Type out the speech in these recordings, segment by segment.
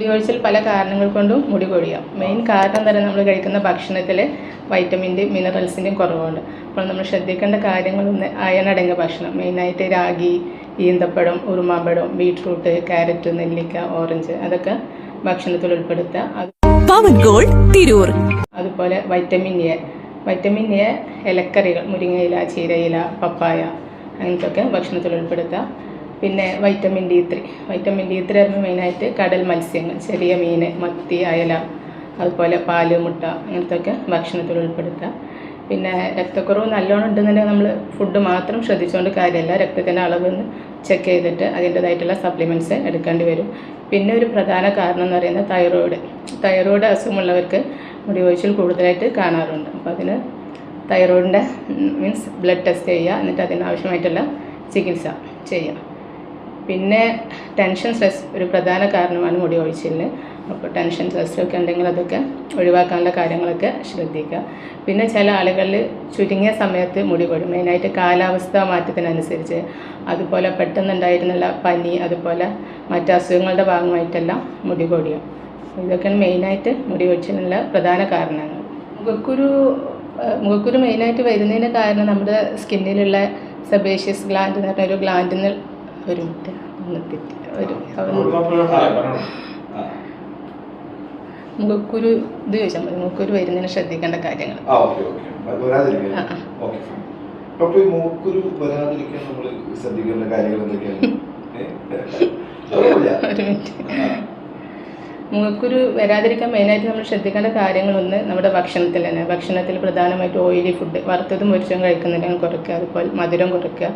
മുടി കൊഴിച്ചിൽ പല കാരണങ്ങൾ കൊണ്ടും മുടി കൊഴിയാം. മെയിൻ കാരണം തന്നെ നമ്മൾ കഴിക്കുന്ന ഭക്ഷണത്തിൽ വൈറ്റമിന്റെയും മിനറൽസിന്റെയും കുറവുണ്ട്. അപ്പോൾ നമ്മൾ ശ്രദ്ധിക്കേണ്ട കാര്യങ്ങളൊന്ന് അയൺ അടങ്ങിയ ഭക്ഷണം മെയിനായിട്ട് രാഗി ഈന്തപ്പഴം ഉറുമാമ്പഴം ബീട്രൂട്ട് ക്യാരറ്റ് നെല്ലിക്ക ഓറഞ്ച് അതൊക്കെ ഭക്ഷണത്തിൽ ഉൾപ്പെടുത്തുക തിരൂർ. അതുപോലെ വൈറ്റമിൻ എ വൈറ്റമിൻ എ ഇലക്കറികൾ മുരിങ്ങയില ചീരയില പപ്പായ അങ്ങനത്തൊക്കെ ഭക്ഷണത്തിൽ ഉൾപ്പെടുത്തുക പിന്നെ vitamin D three vitamin D three ആയിരുന്നു മെയിനായിട്ട് കടൽ മത്സ്യങ്ങൾ ചെറിയ മീൻ മത്തി അയല അതുപോലെ പാൽ മുട്ട അങ്ങനത്തൊക്കെ ഭക്ഷണത്തിൽ ഉൾപ്പെടുത്തുക. പിന്നെ രക്തക്കുറവ് നല്ലോണം ഉണ്ടെന്നുണ്ടെങ്കിൽ നമ്മൾ ഫുഡ് മാത്രം ശ്രദ്ധിച്ചുകൊണ്ട് കാര്യമില്ല രക്തത്തിന്റെ അളവ് ചെക്ക് ചെയ്തിട്ട് അതിന്റേതായിട്ടുള്ള സപ്ലിമെന്റ്സ് എടുക്കേണ്ടി വരും. പിന്നെ ഒരു പ്രധാന കാരണം എന്ന് പറയുന്നത് തൈറോയിഡ് തൈറോയിഡ് അസുഖമുള്ളവർക്ക് മുടി കൊഴിച്ചിൽ കൂടുതലായിട്ട് കാണാറുണ്ട്. അപ്പോൾ അതിന് തൈറോയിഡിന്റെ മീൻസ് ബ്ലഡ് ടെസ്റ്റ് ചെയ്യുക. എന്നിട്ട് അതിനാവശ്യമായിട്ടുള്ള ചികിത്സ ചെയ്യുക. പിന്നെ ടെൻഷൻ സ്ട്രെസ് ഒരു പ്രധാന കാരണമാണ് മുടി കൊഴിച്ചിലിന് അപ്പോൾ ടെൻഷൻ സ്ട്രെസ്സൊക്കെ ഉണ്ടെങ്കിൽ അതൊക്കെ ഒഴിവാക്കാനുള്ള കാര്യങ്ങളൊക്കെ ശ്രദ്ധിക്കുക. പിന്നെ ചില ആളുകളിൽ ചുരുങ്ങിയ സമയത്ത് മുടി കൊഴിയും. മെയിനായിട്ട് കാലാവസ്ഥ മാറ്റത്തിനനുസരിച്ച് അതുപോലെ പെട്ടെന്നുണ്ടായിരുന്നുള്ള പനി അതുപോലെ മറ്റ് അസുഖങ്ങളുടെ ഭാഗമായിട്ടെല്ലാം മുടി കൊടിയും ഇതൊക്കെയാണ് മെയിനായിട്ട് മുടി കൊഴിച്ചിലിനുള്ള പ്രധാന കാരണങ്ങൾ. മുഖക്കുരു മുഖക്കുരു മെയിനായിട്ട് വരുന്നതിന് കാരണം നമ്മുടെ സ്കിന്നിലുള്ള സെബേഷ്യസ് ഗ്ലാൻഡ് എന്ന് പറഞ്ഞ ഒരു ഗ്ലാൻഡിൽ ഒരു മിനിറ്റ് ഒന്ന് തെറ്റി ഒരു മുഖക്കുരു ഇത് ചോദിച്ചാൽ മതി. മുഖക്കുരു വരുന്നതിന് ശ്രദ്ധിക്കേണ്ട കാര്യങ്ങൾ. ഡോക്ടർ മൂക്കുരു വരാതിരിക്കാൻ നമ്മൾ ശ്രദ്ധിക്കേണ്ട കാര്യങ്ങൾ എന്തൊക്കെയാണ്? ഒരു മിനിറ്റ്. മുഖക്കുരു വരാതിരിക്കാൻ മെയിനായിട്ട് നമ്മൾ ശ്രദ്ധിക്കേണ്ട കാര്യങ്ങളൊന്ന് നമ്മുടെ ഭക്ഷണത്തിൽ തന്നെ. ഭക്ഷണത്തിൽ പ്രധാനമായിട്ട് ഓയിലി ഫുഡ് വറുത്തതും മുരിച്ചും കഴിക്കുന്നുണ്ടെങ്കിൽ കുറയ്ക്കുക. അതുപോലെ മധുരം കുറയ്ക്കുക.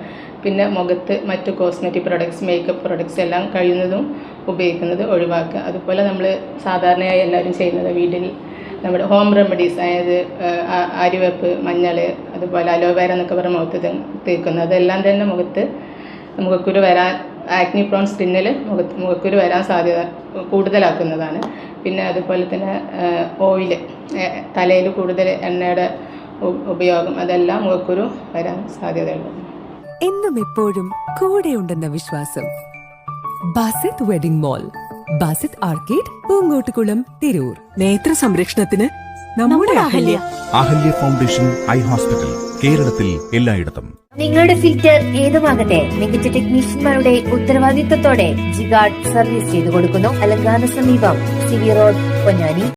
പിന്നെ മുഖത്ത് മറ്റ് കോസ്മെറ്റിക് പ്രൊഡക്ട്സ് മേക്കപ്പ് പ്രൊഡക്ട്സ് എല്ലാം കഴിയുന്നതും ഉപയോഗിക്കുന്നത് ഒഴിവാക്കുക. അതുപോലെ നമ്മൾ സാധാരണയായി എല്ലാവരും ചെയ്യുന്നത് വീട്ടിൽ നമ്മുടെ ഹോം റെമഡീസ് അതായത് ആര്യവേപ്പ് മഞ്ഞൾ അതുപോലെ അലോവേര എന്നൊക്കെ പറഞ്ഞ മുഖത്ത് തേക്കുന്നത് അതെല്ലാം തന്നെ മുഖത്ത് മുഖക്കുരു വരാൻ ആക്നി പ്രോൺ സ്കിന്നിൽ മുഖത്ത് മുഖക്കുരു വരാൻ സാധ്യത കൂടുതലാക്കുന്നതാണ്. പിന്നെ അതുപോലെ തന്നെ ഓയിൽ തലയിൽ കൂടുതൽ എണ്ണയുടെ ഉപയോഗം അതെല്ലാം മുഖക്കുരു വരാൻ സാധ്യതയുണ്ട്. എന്നും എപ്പോഴും കൂടെ ഉണ്ടെന്ന വിശ്വാസം. Basith wedding mall Basith arcade Poonkottukulam Tirur. നേത്ര സംരക്ഷണത്തിന് നമ്മുടെ Ahalya. Ahalya. Foundation eye hospital കേരളത്തിൽ എല്ലായിടത്തും. നിങ്ങളുടെ ഫിൽറ്റർ ഏതുമാകട്ടെ മികച്ച ടെക്നീഷ്യന്മാരുടെ ഉത്തരവാദിത്തത്തോടെ ജിഗാർഡ് സർവീസ് ചെയ്തു കൊടുക്കുന്നു അലങ്കാന സമീപം സിവി റോഡ് പൊന്നാനി.